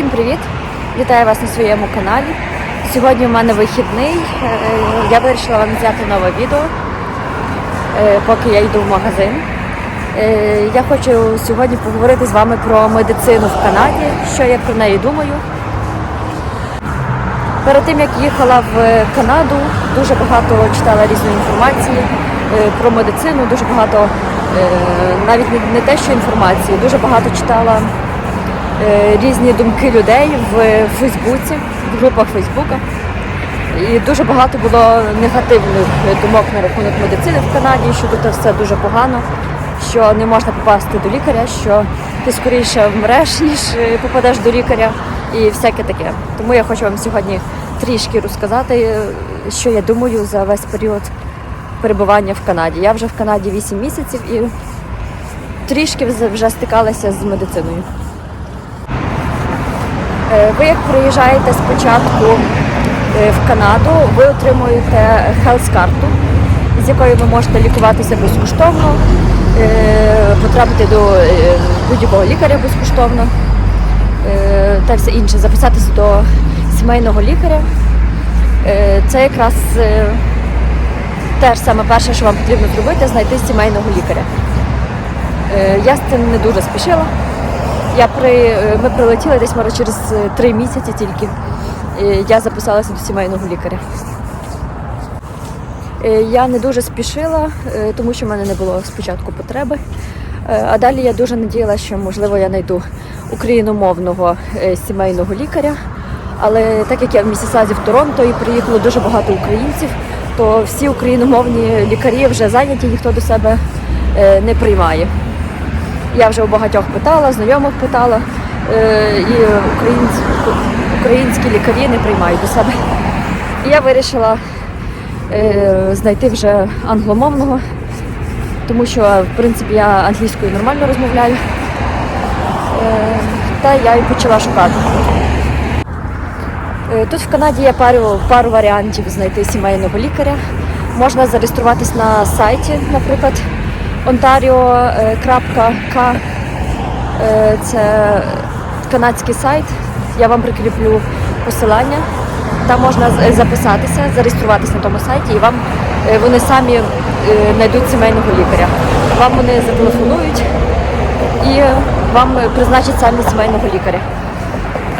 Всім привіт! Вітаю вас на своєму каналі. Сьогодні у мене вихідний. Е, Я вирішила вам зняти нове відео, е, поки я йду в магазин. Е, Я хочу сьогодні поговорити з вами про медицину в Канаді, що я про неї думаю. Перед тим як їхала в Канаду, дуже багато читала різної інформації про медицину, дуже багато, навіть не- те, що інформації, дуже багато читала різні думки людей в Фейсбуці, в групах Фейсбука. І дуже багато було негативних думок на рахунок медицини в Канаді, що тут все дуже погано, що не можна попасти до лікаря, що ти скоріше вмреш, ніж е, попадеш до лікаря і всяке таке. Тому я хочу вам сьогодні трішки розказати, е, що я думаю за весь період перебування в Канаді. Я вже в Канаді 8 місяців і трішки вже стикалася з медициною. Е, Ви як приїжджаєте спочатку е, в Канаду, ви отримуєте health-карту, з якою ви можете лікуватися безкоштовно, е, потрапити до будь-якого лікаря безкоштовно та все інше, записатися до сімейного лікаря. Це якраз е, те ж саме перше, що вам потрібно зробити, знайти сімейного лікаря. Я з цим не дуже спішила. Я при, е, ми прилетіли десь може через е, три місяці тільки. Я записалася до сімейного лікаря. Е, Я не дуже спішила, тому що в мене не було спочатку потреби. А далі я дуже надіялася, що можливо я знайду україномовного сімейного лікаря. Але так як я в Місісазі в Торонто і приїхало дуже багато українців, то всі україномовні лікарі вже зайняті, ніхто до себе не приймає. Я вже у багатьох питала, знайомих питала, е, і українські, українські лікарі не приймають до себе. І я вирішила е, знайти вже англомовного, тому що в принципі я англійською нормально розмовляю. Е, та я і почала шукати. Тут в Канаді є пару, пару варіантів знайти сімейного лікаря. Можна зареєструватись на сайті, наприклад, ontario.k. Е, Це канадський сайт. Я вам прикріплю посилання. Там можна записатися, зареєструватися на тому сайті, і вам е, вони самі е, знайдуть сімейного лікаря. Вам вони зателефонують і вам призначать самі сімейного лікаря.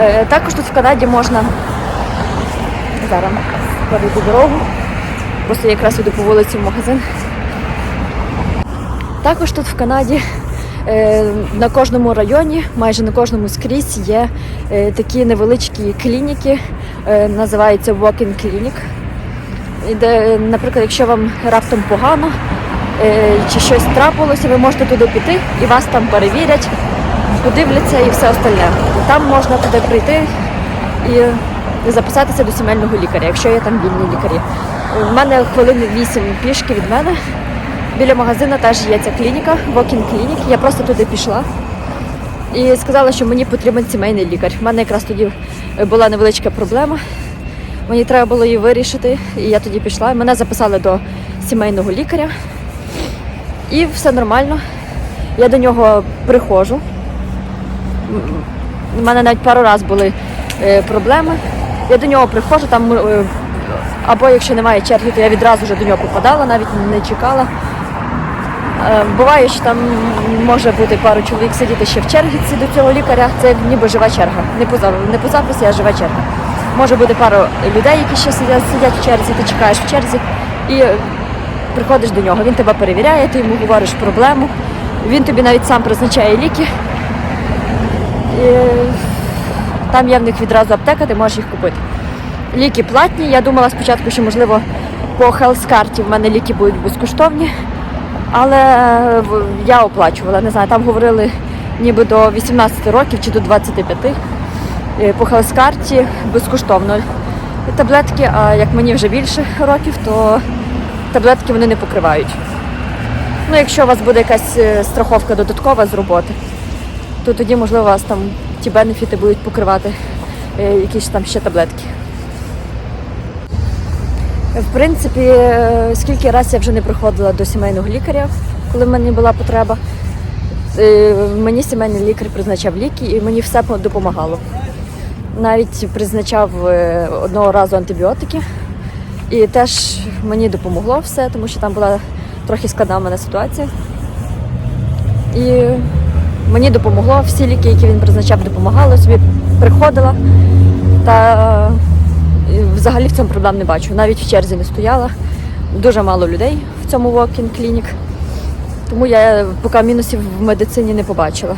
Е, Також тут в Канаді можна зараз перейду дорогу, просто я якраз йду по вулиці в магазин. Також тут в Канаді е, на кожному районі, майже на кожному скрізь є е, такі невеличкі клініки, е, називається Walk-in Clinic, де, наприклад, якщо вам раптом погано чи щось трапилося, ви можете туди піти і вас там перевірять, подивляться і все остальне. Там можна туди прийти і записатися до сімейного лікаря, якщо є там вільні лікарі. У мене хвилини 8 пішки від мене. Біля магазину теж є ця клініка, Walk-in Clinic. Я просто туди пішла і сказала, що мені потрібен сімейний лікар. У мене якраз тоді була невеличка проблема. Мені треба було її вирішити, і я тоді пішла. Мене записали до сімейного лікаря. І все нормально. Я до нього приходжу. У мене навіть пару разів були е, проблеми. Я до нього приходжу, там е, або якщо немає черги, то я відразу вже до нього попадала, навіть не чекала. Е, Буває, що там може бути пару чоловік сидіти ще в черзі до цього лікаря. Це ніби жива черга. Не по, не по записі, а жива черга. Може бути пару людей, які ще сидять, сидять в черзі, ти чекаєш в черзі і приходиш до нього. Він тебе перевіряє, ти йому говориш проблему. Він тобі навіть сам призначає ліки. І там є в них відразу аптека, ти можеш їх купити. Ліки платні. Я думала спочатку, що можливо по Health-карті в мене ліки будуть безкоштовні, але я оплачувала. Не знаю, там говорили ніби до 18 років чи до 25. Е, По Health-карті безкоштовно таблетки, а як мені вже більше років, то таблетки вони не покривають. Ну, якщо у вас буде якась е, страховка додаткова з роботи, то тоді, можливо, у вас там ті бенефіти будуть покривати е, якісь там ще таблетки. В принципі, е, скільки разів я вже не приходила до сімейного лікаря, коли в мене була потреба. Е, Мені сімейний лікар призначав ліки і мені все допомагало. навіть призначав е, одного разу антибіотики. І теж мені допомогло все, тому що там була трохи складна в мене ситуація. І мені допомогло, всі ліки, які він призначав, допомагали, собі приходила. Та взагалі в цьому проблем не бачу. Навіть в черзі не стояла. Дуже мало людей в цьому walk-in клінік. Тому я поки мінусів в медицині не побачила.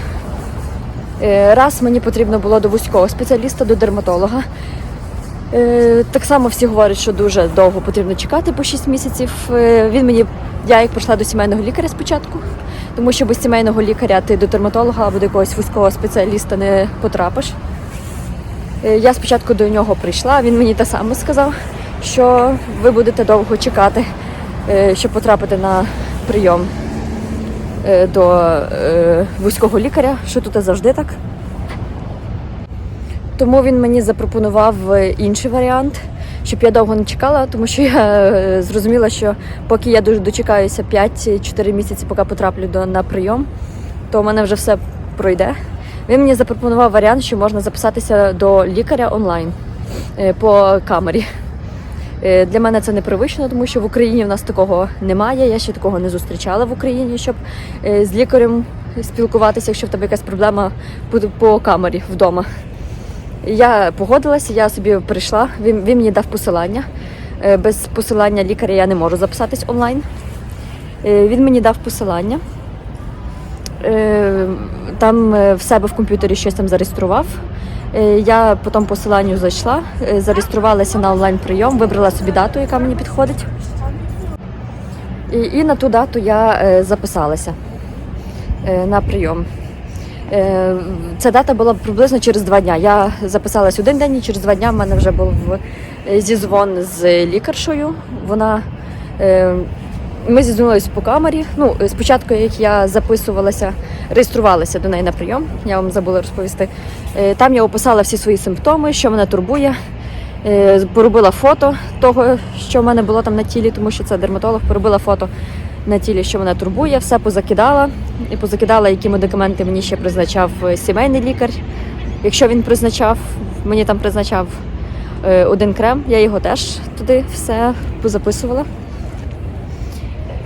Е, Раз мені потрібно було до вузького спеціаліста, до дерматолога. Е, Так само всі говорять, що дуже довго потрібно чекати по 6 місяців. Е, Він мені, я як прийшла до сімейного лікаря спочатку, тому що без сімейного лікаря ти до дерматолога або до якогось вузького спеціаліста не потрапиш. Е, Я спочатку до нього прийшла, він мені те саме сказав, що ви будете довго чекати, е, щоб потрапити на прийом е, до вузького лікаря, що тут завжди так. Тому він мені запропонував інший варіант, щоб я довго не чекала, тому що я зрозуміла, що поки я дуже дочекаюся 5-4 місяці, поки потраплю на прийом, то у мене вже все пройде. Він мені запропонував варіант, що можна записатися до лікаря онлайн е, по камері. Е, Для мене це непривично, тому що в Україні в нас такого немає. Я ще такого не зустрічала в Україні, щоб е, з лікарем спілкуватися, якщо в тебе якась проблема по, камері вдома. Я погодилася, я собі прийшла. Він, він мені дав посилання. Без посилання лікаря я не можу записатись онлайн. Він мені дав посилання. Там е, в себе в комп'ютері щось там зареєстрував. Е, Я по тому посиланню зайшла, е, зареєструвалася на онлайн прийом, вибрала собі дату, яка мені підходить. І, і на ту дату я записалася на прийом. Ця дата була приблизно через два дня. Я записалась один день, і через два дня в мене вже був зізвон з лікаршою. Вона ми зізвонились по камері. Ну, спочатку, як я записувалася, реєструвалася до неї на прийом, я вам забула розповісти. Е, Там я описала всі свої симптоми, що мене турбує. Е, Поробила фото того, що в мене було там на тілі, тому що це дерматолог, поробила фото на тілі, що мене турбує, все позакидала і позакидала, які медикаменти мені ще призначав е, сімейний лікар. Якщо він призначав, мені там призначав один крем, я його теж туди все позаписувала.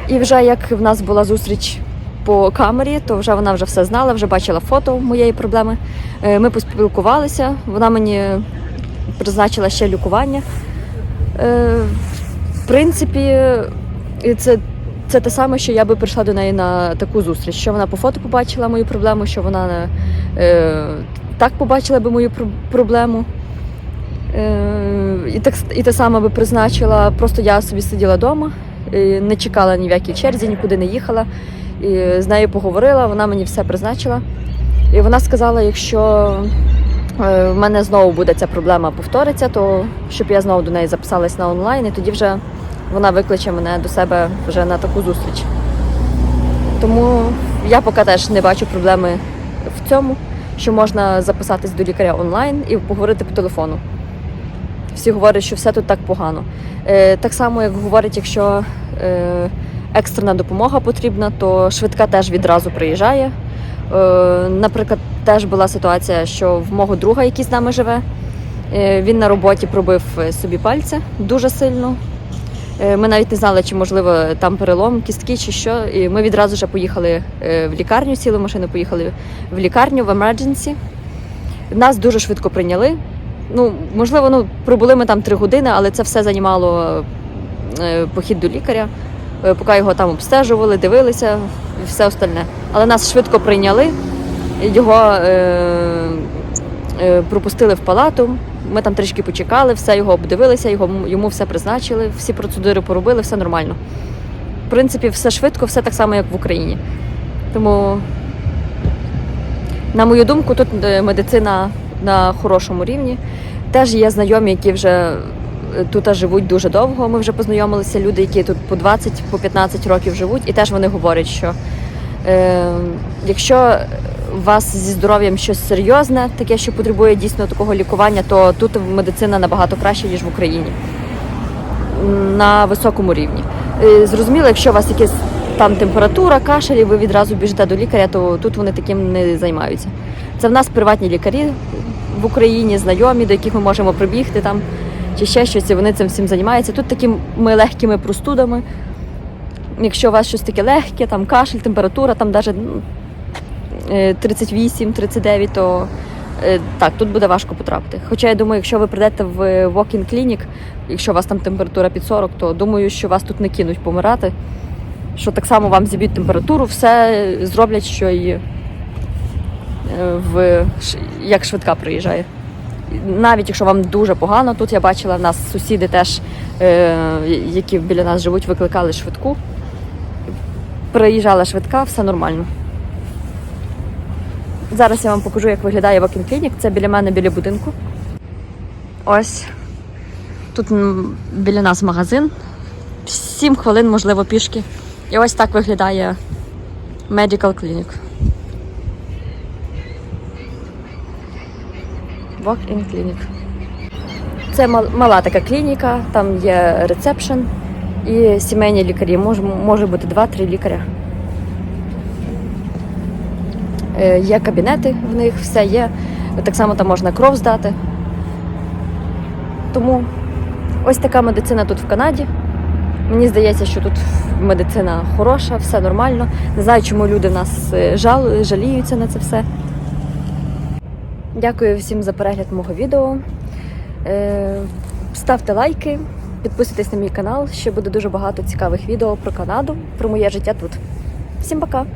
І вже як в нас була зустріч по камері, то вже вона вже все знала, вже бачила фото моєї проблеми. Е, Ми поспілкувалися, вона мені призначила ще лікування. Е, В принципі, це, це те саме, що я би прийшла до неї на таку зустріч, що вона по фото побачила мою проблему, що вона е, так побачила би мою проблему. Е, і, так, і те саме би призначила, просто я собі сиділа вдома, не чекала ні в якій черзі, нікуди не їхала. І з нею поговорила, вона мені все призначила. І вона сказала, якщо е, в мене знову буде ця проблема повториться, то щоб я знову до неї записалась на онлайн, і тоді вже вона викличе мене до себе вже на таку зустріч. Тому я поки теж не бачу проблеми в цьому, що можна записатись до лікаря онлайн і поговорити по телефону. Всі говорять, що все тут так погано. Е, так само, як говорять, якщо е, екстрена допомога потрібна, то швидка теж відразу приїжджає. Е, наприклад, теж була ситуація, що в мого друга, який з нами живе, е, він на роботі пробив собі пальця дуже сильно. Е, Ми навіть не знали, чи можливо там перелом, кістки чи що. І ми відразу вже поїхали в лікарню, сіли в машину, поїхали в лікарню в emergency. Нас дуже швидко прийняли. Ну, можливо, ну, пробули ми там три години, але це все займало похід до лікаря, поки його там обстежували, дивилися і все остальне. Але нас швидко прийняли, його е, е, пропустили в палату. Ми там трішки почекали, все його обдивилися, його, йому все призначили, всі процедури поробили, все нормально. В принципі, все швидко, все так само, як в Україні. Тому, на мою думку, тут е, медицина на хорошому рівні. Теж є знайомі, які вже е, тут живуть дуже довго. Ми вже познайомилися, люди, які тут по 20, по 15 років живуть, і теж вони говорять, що е, якщо у вас зі здоров'ям щось серйозне, таке, що потребує дійсно такого лікування, то тут медицина набагато краще, ніж в Україні. На високому рівні. Е, Зрозуміло, якщо у вас якась там температура, кашель, і ви відразу біжите до лікаря, то тут вони таким не займаються. Це в нас приватні лікарі, в Україні, знайомі, до яких ми можемо прибігти там чи ще щось, і вони цим всім займаються. Тут такими легкими простудами. Якщо у вас щось таке легке, там кашель, температура, там навіть 38-39, то е, так, тут буде важко потрапити. Хоча я думаю, якщо ви прийдете в walk-in clinic, якщо у вас там температура під 40, то думаю, що вас тут не кинуть помирати. Що так само вам зіб'ють температуру, все зроблять, що і е, в як швидка приїжджає. Навіть якщо вам дуже погано, тут я бачила, в нас сусіди теж, е, які біля нас живуть, викликали швидку. Приїжджала швидка, все нормально. Зараз я вам покажу, як виглядає Walk-in Clinic. Це біля мене, біля будинку. Ось. Тут біля нас магазин. Сім хвилин, можливо, пішки. І ось так виглядає Medical Clinic. Walk-in Clinic. Це мала така клініка, там є ресепшн і сімейні лікарі. Може, може бути два-три лікаря. Е, Є кабінети в них, все є. Так само там можна кров здати. Тому ось така медицина тут в Канаді. Мені здається, що тут медицина хороша, все нормально. Не знаю, чому люди в нас е, жал, жаліються на це все. Дякую всім за перегляд мого відео. Е, Ставте лайки, підписуйтесь на мій канал. Ще буде дуже багато цікавих відео про Канаду, про моє життя тут. Всім пока!